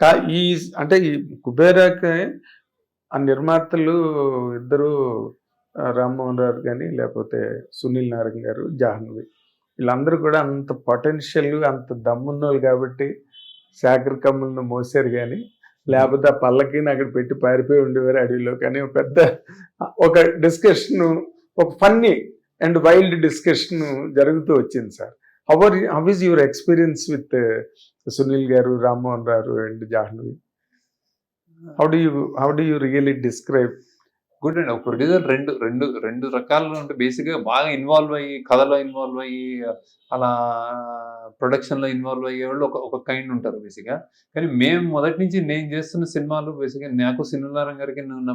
కా- ఈ అంటే ఈ కుబేరాకి ఆ నిర్మాతలు ఇద్దరు రామ్మోహన్ రావు కానీ లేకపోతే సునీల్ నారాయణ గారు జాహ్నవి వీళ్ళందరూ కూడా అంత పొటెన్షియల్ అంత దమ్మున్నోళ్ళు కాబట్టి శాఖర కమ్ములను మోసారు కానీ లేకపోతే ఆ పల్లకిని అక్కడ పెట్టి పారిపోయి ఉండేవారు అడవిలో కానీ ఒక పెద్ద ఒక డిస్కషన్ ఒక ఫన్నీ అండ్ వైల్డ్ డిస్కషన్ జరుగుతూ వచ్చింది sir. Hour how is your experience with Sunil garu Rammohan garu and Jahnavi how do you how do you really describe good అండి ఒక ప్రొడ్యూసర్ రెండు రెండు రెండు రకాలుగా ఉంటే బేసిక్గా బాగా ఇన్వాల్వ్ అయ్యి కథలో ఇన్వాల్వ్ అయ్యి అలా ప్రొడక్షన్లో ఇన్వాల్వ్ అయ్యే వాళ్ళు ఒక ఒక కైండ్ ఉంటారు బేసిక్గా కానీ మేము మొదటి నుంచి నేను చేస్తున్న సినిమాలు బేసిక్గా నాకు సినిమారం గారికి ఉన్న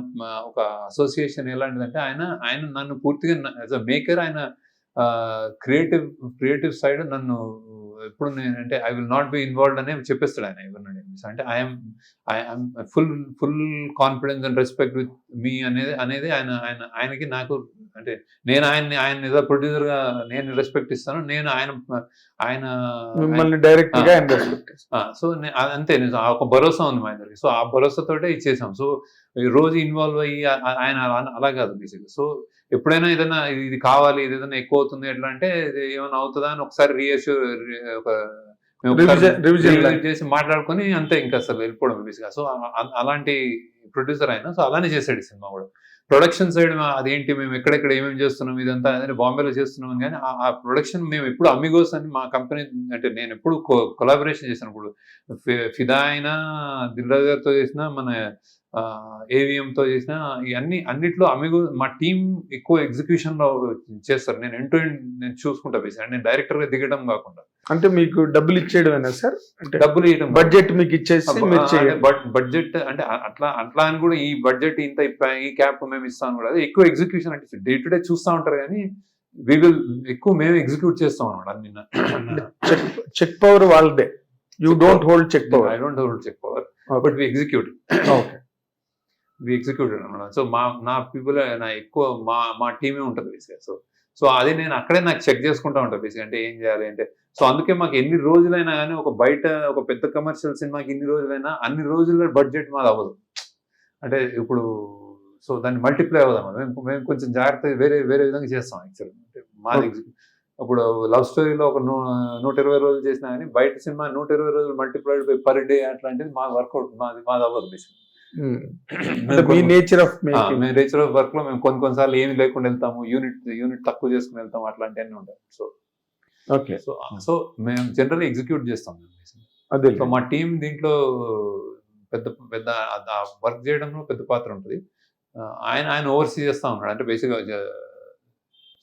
ఒక అసోసియేషన్ ఎలాంటిదంటే ఆయన ఆయన నన్ను పూర్తిగా యాజ్ అ మేకర్ ఆయన క్రియేటివ్ క్రియేటివ్ సైడ్ నన్ను ఎప్పుడు నేను అంటే I will not be involved అనే చెప్పేస్తాడు ఆయన ఎవరినండి అంటే I'm I'm full full confidence and respect with me అనేది అనేది ఆయన ఆయన ఆయనకి నాకు అంటే నేను ఆయన్ని ఆయన ఏదో ప్రొడ్యూసర్గా నేను రెస్పెక్ట్ ఇస్తాను నేను ఆయన ఆయన మిమ్మల్ని డైరెక్ట్గా ఆయన రెస్పెక్ట్ సో అంతే ఒక భరోసా ఉంది మా ఇద్దరికి సో ఆ భరోసాతోటే ఇచ్చేసాం. సో ఈ రోజు ఇన్వాల్వ్ అయ్యి ఆయన అలా- కాదు బేసిక్ సో ఎప్పుడైనా ఏదైనా ఇది- కావాలి ఇది ఏదైనా ఎక్కువ అవుతుంది ఎట్లా అంటే ఏమైనా అవుతుందా అని ఒకసారి రీఅష్యూర్ ఒక. చేసి మాట్లాడుకొని అంతే ఇంకా అసలు వెళ్ళిపోవడం బేసిక్గా సో అలాంటి ప్రొడ్యూసర్ అయినా సో అలానే చేశాడు ఈ సినిమా కూడా. ప్రొడక్షన్ సైడ్ అదేంటి మేము ఎక్కడెక్కడ ఏమేమి చేస్తున్నాం ఇదంతా అదే బాంబేలో చేస్తున్నాం కానీ ఆ- ప్రొడక్షన్ మేము ఎప్పుడు అమిగోస్ అని మా కంపెనీ అంటే నేను ఎప్పుడు కొలాబరేషన్ చేశాను. ఇప్పుడు ఫిదా అయినా దిల్రాజ్ గారితో చేసిన మన AVM తో చేసిన ఇవన్నీ అన్నిట్లో అమిగో మా టీం ఎక్కువ ఎగ్జిక్యూషన్లో చేస్తారు. నేను ఎంటూ నేను చూసుకుంటా బేసిక్ నేను డైరెక్టర్గా దిగడం కాకుండా. అంటే మీకు డబ్బులు ఇచ్చేయడమేనా సార్? డబ్బులు ఇవ్వడం. బడ్జెట్ మీకు ఇచ్చేసి బడ్జెట్ అంటే అట్లా అట్లా అని కూడా ఈ బడ్జెట్ ఇంత ఈ క్యాప్ మేము ఇస్తాం కూడా ఎక్కువ ఎగ్జిక్యూషన్ అంటే డే టు డే చూస్తూ ఉంటారు కానీ వి విల్ ఎక్కువ మేము ఎగ్జిక్యూట్ చేస్తాం అనమాట అన్ని చెక్ పవర్ వాళ్ళదే. You don't hold check power I don't hold check power but we execute okay we executed అనమాట సో మా నా పీపుల్ నా ఎక్కువ మా మా టీమే ఉంటుంది బేసిక్గా సో సో అది నేను అక్కడే నాకు చెక్ చేసుకుంటా ఉంటాను బేసిక్ అంటే ఏం చేయాలి అంటే సో అందుకే మాకు ఎన్ని రోజులైనా కానీ ఒక బయట ఒక పెద్ద కమర్షియల్ సినిమాకి ఎన్ని రోజులైనా అన్ని రోజుల బడ్జెట్ మాది అవ్వదు. అంటే ఇప్పుడు సో దాన్ని మల్టిప్లై అవ్వదాం మేము మేము కొంచెం జాగ్రత్తగా వేరే వేరే విధంగా చేస్తాం యాక్చువల్లీ అంటే మాది ఇప్పుడు లవ్ స్టోరీలో ఒక నూ నూట ఇరవై రోజులు చేసినా కానీ బయట సినిమా నూట ఇరవై రోజులు మల్టిప్లైడ్ బై పర్ డే అట్లాంటిది మా వర్కౌట్ మాది మాది అవ్వదు basic nature of nature of వర్క్లో మేము కొన్ని కొన్నిసార్లు ఏమి లేకుండా వెళ్తాము యూనిట్ యూనిట్ తక్కువ చేసుకుని వెళ్తాము అట్లాంటివన్నీ ఉంటాయి సో ఓకే సో సో మేము జనరల్ ఎగ్జిక్యూట్ చేస్తాం అదే సో మా టీం దీంట్లో పెద్ద పెద్ద వర్క్ చేయడంలో పెద్ద పాత్ర ఉంటుంది. ఆయన ఆయన ఓవర్సీ చేస్తా ఉన్నాడు. అంటే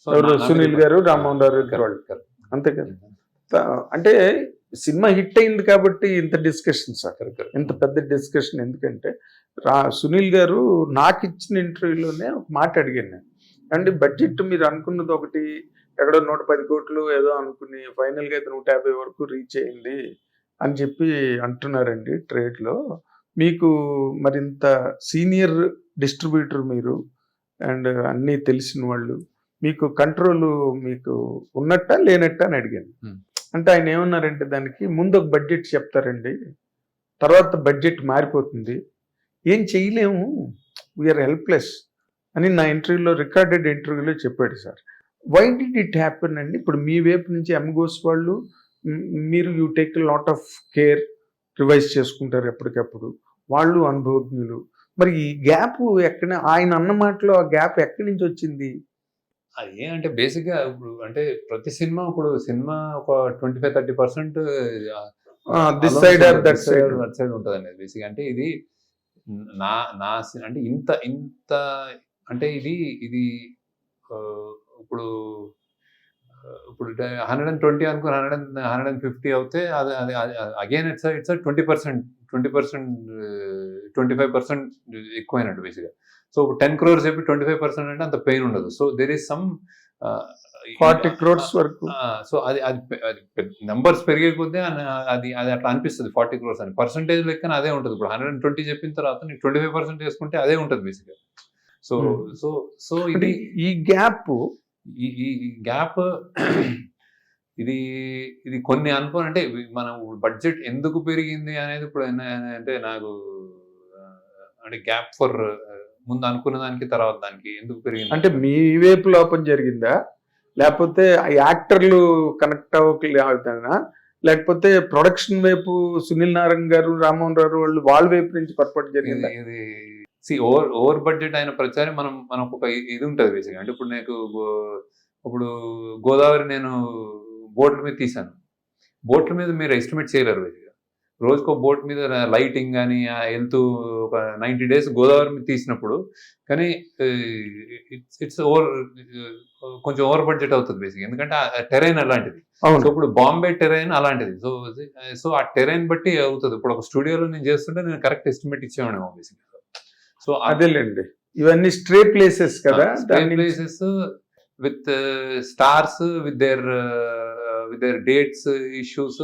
ఎవరు? సునీల్ గారు, రామ్మోహన్ రావు గారు. అంతే కదా? అంటే సినిమా హిట్ అయింది కాబట్టి ఇంత డిస్కషన్ సార్ ఇంత పెద్ద డిస్కషన్ ఎందుకంటే రా సునీల్ గారు నాకు ఇచ్చిన ఇంటర్వ్యూలోనే ఒక మాట అడిగాను నేను. అండి బడ్జెట్ మీరు అనుకున్నది ఒకటి ఎక్కడో నూట పది కోట్లు ఏదో అనుకుని ఫైనల్గా అయితే నూట యాభై వరకు రీచ్ అయింది అని చెప్పి అంటున్నారండి ట్రేడ్లో మీకు మరింత సీనియర్ డిస్ట్రిబ్యూటర్ మీరు అండ్ అన్నీ తెలిసిన వాళ్ళు మీకు కంట్రోల్ మీకు ఉన్నట్ట లేనట్ట అని అడిగాను. Hmm. అంటే ఆయన ఏమన్నారంటే దానికి ముందు ఒక బడ్జెట్ చెప్తారండి. తర్వాత బడ్జెట్ మారిపోతుంది. ఏం చేయలేము. వీఆర్ హెల్ప్లెస్ అని నా ఇంటర్వ్యూలో రికార్డెడ్ ఇంటర్వ్యూలో చెప్పాడు sir. Why did it happen అండి? ఇప్పుడు మీ వైపు నుంచి ఎంగోస్ వాళ్ళు మీరు you take lot of care revise చేసుకుంటారు ఎప్పటికప్పుడు. వాళ్ళు అనుభవజ్ఞులు. మరి ఈ గ్యాప్ ఎక్కడ ఆయన అన్న మాటలో ఆ గ్యాప్ ఎక్కడి నుంచి వచ్చింది? అదే అంటే బేసిక్గా ఇప్పుడు అంటే ప్రతి సినిమా ఇప్పుడు సినిమా ఒక twenty five thirty percent this side that side that side ఉంటుంది అనేది బేసిక్ అంటే ఇది నా నా అంటే ఇంత ఇంత అంటే ఇది ఇది ఇప్పుడు ఇప్పుడు హండ్రెడ్ అండ్ ట్వంటీ అనుకుని hundred and hundred and fifty అవుతే అది అది again it's it's twenty percent twenty percent twenty five percent ఎక్కువైనట్టు బేసిక్గా సో టెన్ క్రోర్స్ చెప్పి ట్వంటీ ఫైవ్ పర్సెంట్ అంటే అంత పెయిన్ ఉండదు. So there is some forty crores వరకు. సో అది అది నెంబర్స్ పెరిగే కొద్దీ అది అది అట్లా అనిపిస్తుంది ఫార్టీ క్రోర్స్ అని. పర్సంటేజ్ లెక్కన అదే ఉంటుంది. ఇప్పుడు హండ్రెడ్ అండ్ ట్వంటీ చెప్పిన తర్వాత నీకు ట్వంటీ ఫైవ్ పర్సెంట్ వేసుకుంటే అదే ఉంటుంది బేసిక్గా సో. సో సో ఇది ఈ గ్యాప్ ఈ ఈ గ్యాప్ ఇది ఇది కొన్ని అనుకోని అంటే మనం బడ్జెట్ ఎందుకు పెరిగింది అనేది ఇప్పుడు అంటే నాకు అంటే గ్యాప్ ఫర్ ముందు అనుకున్న దానికి తర్వాత దానికి ఎందుకు పెరిగింది? అంటే మీ వైపు లోపం జరిగిందా? లేకపోతే యాక్టర్లు కనెక్ట్ అవ్వకలేదా లేకపోతే ప్రొడక్షన్ వైపు సునీల్ నారాయణ గారు రామ్మోహన్ రావు వాళ్ళు వాళ్ళ వైపు నుంచి పొరపాటు జరిగిందా? ఇది సి ఓవర్ ఓవర్ బడ్జెట్ అయిన ప్రతిసారి మనం మనకు ఒక ఇది ఉంటుంది బేసిక్గా. అంటే ఇప్పుడు నాకు ఇప్పుడు గోదావరి నేను బోట్ల మీద తీశాను. బోట్ల మీద మీరు ఎస్టిమేట్ చేయలేరు బేసిక్గా. రోజుకో బోట్ మీద లైటింగ్ కానీ వెళ్తూ ఒక నైంటీ డేస్ గోదావరి మీద తీసినప్పుడు కానీ ఇట్స్ ఇట్స్ ఓవర్ కొంచెం ఓవర్ బడ్జెట్ అవుతుంది బేసిక్ ఎందుకంటే ఆ టెరైన్ అలాంటిది. సో ఇప్పుడు బాంబే టెరైన్ అలాంటిది. సో సో ఆ టెరైన్ బట్టి అవుతుంది. ఇప్పుడు ఒక స్టూడియోలో నేను చేస్తుంటే నేను కరెక్ట్ ఎస్టిమేట్ ఇచ్చేవాడేమో బేసిక్ సో అదేలేండి. ఇవన్నీ స్ట్రే ప్లేసెస్ కదా? దాన్ని places with stars with there with there dates issues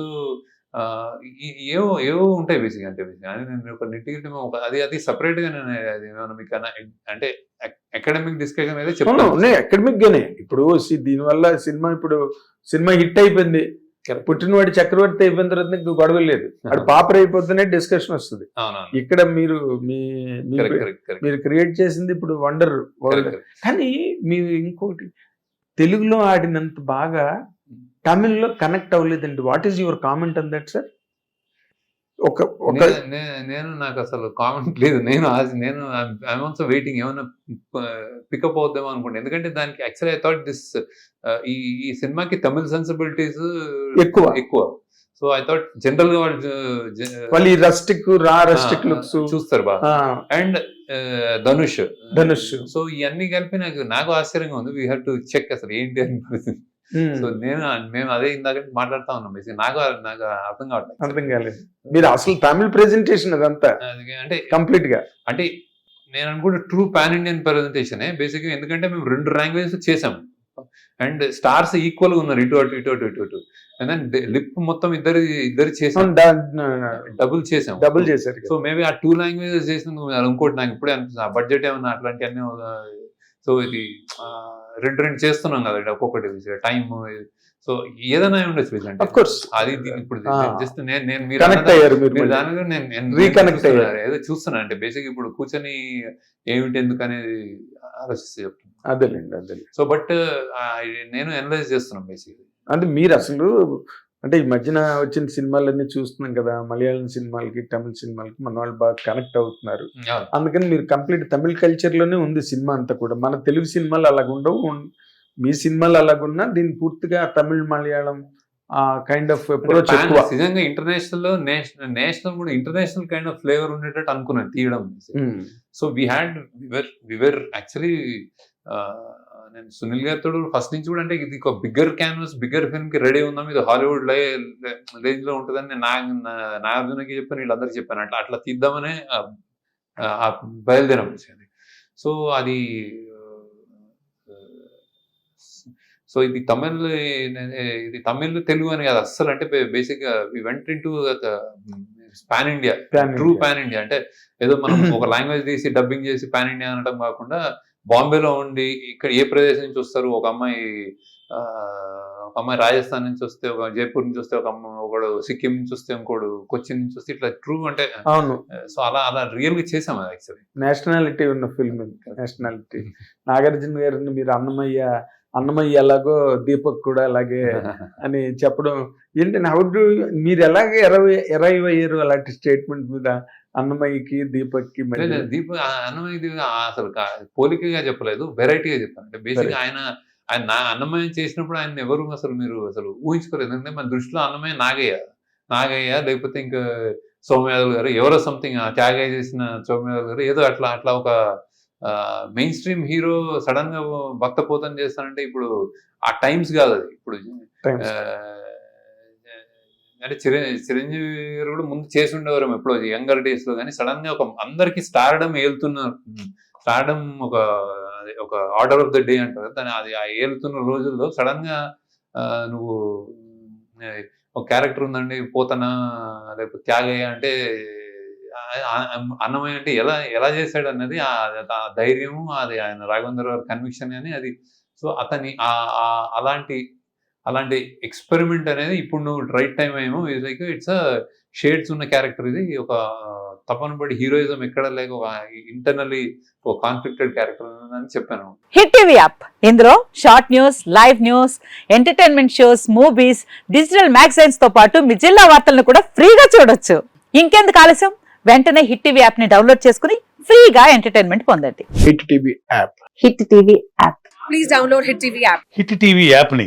ఏవో ఏవో ఉంటాయి బేసిక్ అంటే basic. అని నేను ఒక నెట్టిగిట్టి ఒక అది అది సపరేట్గా నేను అది ఏమైనా మీకు అంటే అకాడమిక్ డిస్కషన్ అయితే ఉన్నాయి అకాడమిక్ గానే. ఇప్పుడు దీనివల్ల సినిమా ఇప్పుడు సినిమా హిట్ అయిపోయింది. పుట్టినవాడి చక్రవర్తి అయిపోయిన తర్వాత నీకు గొడవ లేదు. అది పాపర్ అయిపోతేనే డిస్కషన్ వస్తుంది. ఇక్కడ మీరు మీ మీరు క్రియేట్ చేసింది ఇప్పుడు వండర్ కానీ మీరు ఇంకోటి తెలుగులో ఆడినంత బాగా తమిళ్ళో కనెక్ట్ అవ్వలేదండి. What is your comment on that sir ఒక ఒక నేను నాకు అసలు కామెంట్ లేదు. నేను నేను ఐఎమ్ ఆల్సో వెయిటింగ్ ఏమైనా పికప్ అవుద్దామో అనుకుంటా ఎందుకంటే దానికి యాక్చువల్లీ ఐ థాట్ దిస్ ఈ ఈ సినిమాకి తమిళ సెన్సిబిలిటీస్ ఎక్కువ. ఎక్కువ. సో ఐ థాట్ జనరల్గా వాళ్ళు జ- వాళ్ళు ఈ రస్టిక్ రా రస్టిక్ లుక్స్ చూస్తారు బాగా. అండ్ ధనుష్. ధనుష్. సో ఇవన్నీ కలిపి నాకు నాకు ఆశ్చర్యంగా ఉంది. వీ హ్యావ్ టు చెక్ అసలు ఏంటి అని. సో నేను మేము అదే ఇందాక మాట్లాడుతా ఉన్నాం బేసిక్ నాకు నాకు అర్థం కావట్లేదు. అర్థం కాలేదు. మీరు అసలు తమిళ్ ప్రెజెంటేషన్ అదంతా అది అంటే కంప్లీట్గా? అంటే నేను అనుకుంటే ట్రూ పాన్ ఇండియన్ ప్రెజెంటేషన్ బేసిక్గా ఎందుకంటే మేము రెండు లాంగ్వేజెస్ చేసాం. అండ్ స్టార్స్ ఈక్వల్గా ఉన్నారు ఇటు అటు ఇటు అటు ఇటు అటు. అండ్ దెన్ లిప్ మొత్తం ఇద్దరు ఇద్దరు చేసాం. డబుల్ చేసాం. డబుల్ చేశారు సో మేబీ ఆ టూ లాంగ్వేజెస్ అది ఇంకోటి నాకు ఇప్పుడే అనిపిస్తుంది. ఆ బడ్జెట్ ఏమన్నా అట్లాంటివన్నీ సో ఇది రెండు రెండు చేస్తున్నాం కదా ఒక్కొక్కటి టైం సో ఏదైనా ఉండొచ్చు విజయ్ కోర్స్ అది ఇప్పుడు. జస్ట్ నేను నేను మీరు. దాని గురించి నేను- చూస్తున్నా, అయ్యారు. ఏదో చూస్తున్నా అంటే బేసిక్ ఇప్పుడు కూర్చొని ఏమిటి ఎందుకు అనేది ఆలోచిస్తే చెప్తాను అదేలేండి అదేలేండి సో బట్ నేను అనలైజ్ చేస్తున్నాను బేసిక్ అంటే మీరు అసలు అంటే ఈ మధ్యన వచ్చిన సినిమాలన్నీ చూస్తున్నాం కదా మలయాళం సినిమాలకి తమిళ సినిమాలకి మన వాళ్ళు బాగా కనెక్ట్ అవుతున్నారు. అందుకని మీరు కంప్లీట్ తమిళ కల్చర్లోనే ఉంది సినిమా అంతా కూడా. మన తెలుగు సినిమాలు అలాగ ఉండవు. మీ సినిమాలు అలాగున్నా దీన్ని పూర్తిగా తమిళ్ మలయాళం ఆ కైండ్ ఆఫ్ అప్రోచ్ ఎక్కువ. నిజంగా ఇంటర్నేషనల్లో నేషనల్ నేషనల్ కూడా ఇంటర్నేషనల్ కైండ్ ఆఫ్ ఫ్లేవర్ ఉండేటట్టు అనుకున్నాను తీయడం. So we had we were we were actually నేను సునీల్ గారితో ఫస్ట్ నుంచి కూడా అంటే ఇది ఒక బిగ్గర్ క్యాన్వస్ బిగ్గర్ ఫిల్మ్కి రెడీ ఉందాం ఇది హాలీవుడ్ రేంజ్లో ఉంటుందని నేను నాగార్జునకి చెప్పాను వీళ్ళందరికీ చెప్పాను. అట్లా అట్లా తీద్దామనే బయలుదేరాం సో అది సో ఇది తమిళ్ ఇది తమిళ్ తెలుగు అని కాదు. అస్సలు అంటే బేసిక్గా వెంట into pan India true. Pan India అంటే ఏదో మనం ఒక లాంగ్వేజ్ తీసి డబ్బింగ్ చేసి పాన్ ఇండియా అనడం కాకుండా బాంబేలో ఉండి ఇక్కడ ఏ ప్రదేశం నుంచి వస్తారు? ఒక అమ్మాయి ఒక అమ్మాయి రాజస్థాన్ నుంచి వస్తే ఒక జైపూర్ నుంచి వస్తే ఒక అమ్మ ఒకడు సిక్కిం నుంచి వస్తే ఇంకోడు కొచ్చిన్ నుంచి వస్తే ఇట్లా ట్రూ అంటే అవును. సో అలా అలా రియల్గా చేసాం అది యాక్చువల్లీ నేషనాలిటీ ఉన్న ఫిల్మ్ నేషనాలిటీ నాగార్జున గారిని మీరు అన్నమయ్య అన్నమయ్య ఎలాగో దీపక్ కూడా అలాగే అని చెప్పడం ఏంటంటే హౌ డు మీరు ఎలాగే ఎరవై ఎరైవ్ అయ్యారు అలాంటి స్టేట్మెంట్ మీద? అన్నమయ్యకి దీపక్కి మరి లేదు, దీప అన్నమయ్య అసలు పోలికగా చెప్పలేదు వెరైటీగా చెప్పాను అంటే బేసిక్. ఆయన ఆయన నా అన్నమయ్య చేసినప్పుడు ఆయన ఎవరు అసలు మీరు అసలు ఊహించుకోలేదు. ఎందుకంటే మన దృష్టిలో అన్నమయ్య నాగయ్య. నాగయ్య లేకపోతే ఇంకా సౌమ్యాదవ్ గారు ఎవరో సంథింగ్ త్యాగయ్య చేసిన సౌమ్యాదవ్ గారు ఏదో అట్లా అట్లా ఒక మెయిన్ స్ట్రీమ్ హీరో సడన్గా భక్త పోతం చేస్తానంటే ఇప్పుడు ఆ టైమ్స్ కాదు అది. ఇప్పుడు అంటే చిర చిరంజీవి గారు కూడా ముందు చేసి ఉండేవారు ఎప్పుడో యంగర్ డేస్లో కానీ సడన్గా ఒక అందరికి స్టార్డమ్ ఏలుతున్నారు. స్టార్డమ్ ఒక అది ఒక ఆర్డర్ ఆఫ్ ద డే అంటారు. దాని అది ఆ ఏలుతున్న రోజుల్లో సడన్గా ఆ, నువ్వు ఒక క్యారెక్టర్ ఉందండి పోతనా లేకపోతే త్యాగయ్య అంటే అన్నమయ్య అంటే ఎలా ఎలా చేశాడు అన్నది ఆ ధైర్యము అది ఆయన రాఘవేంద్ర గారి కన్విక్షన్ అని అది. సో అతని ఆ- అలాంటి అలాంటి ఎక్స్పెరిమెంట్ అనేది ఇప్పుడు నువ్వు రైట్ టైం ఏమో లైక్ ఇట్స్ షేడ్స్ ఉన్న క్యారెక్టర్ ఇది ఒక తపన పడి హీరోయిజం ఎక్కడ లేక ఒక ఇంటర్నల్లీ ఒక కాన్ఫ్లిక్టెడ్ క్యారెక్టర్ అని చెప్పాను. హిట్ టీవీ యాప్ ఇందులో short news live news entertainment shows movies digital మ్యాగజైన్స్తో పాటు మీ జిల్లా వార్తలను కూడా ఫ్రీగా చూడొచ్చు. ఇంకెందుకు ఆలస్యం? వెంటనే హిట్ టీవీ యాప్ని డౌన్లోడ్ చేసుకుని ఫ్రీగా ఎంటర్టైన్మెంట్ పొందండి. Hit TV app hit TV app please download Hit TV app. Hit TV యాప్ని